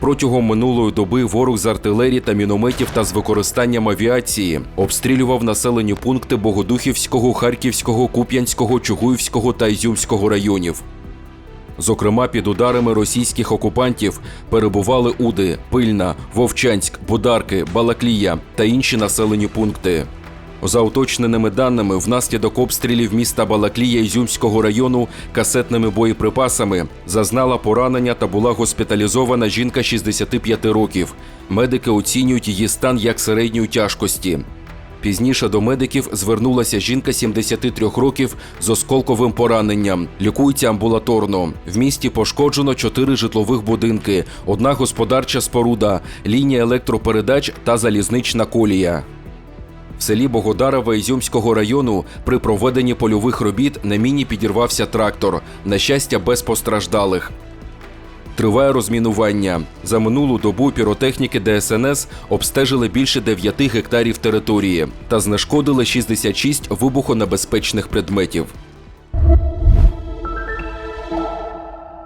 Протягом минулої доби ворог з артилерії та мінометів та з використанням авіації обстрілював населені пункти Богодухівського, Харківського, Куп'янського, Чугуївського та Ізюмського районів. Зокрема, під ударами російських окупантів перебували Уди, Пильна, Вовчанськ, Бударки, Балаклія та інші населені пункти. За уточненими даними, внаслідок обстрілів міста Балаклія Ізюмського району касетними боєприпасами зазнала поранення та була госпіталізована жінка 65 років. Медики оцінюють її стан як середньої тяжкості. Пізніше до медиків звернулася жінка 73 років з осколковим пораненням. Лікується амбулаторно. В місті пошкоджено чотири житлових будинки, одна господарча споруда, лінія електропередач та залізнична колія. В селі Богодарове Ізюмського району при проведенні польових робіт на міні підірвався трактор. На щастя, без постраждалих. Триває розмінування. За минулу добу піротехніки ДСНС обстежили більше 9 гектарів території та знешкодили 66 вибухонебезпечних предметів.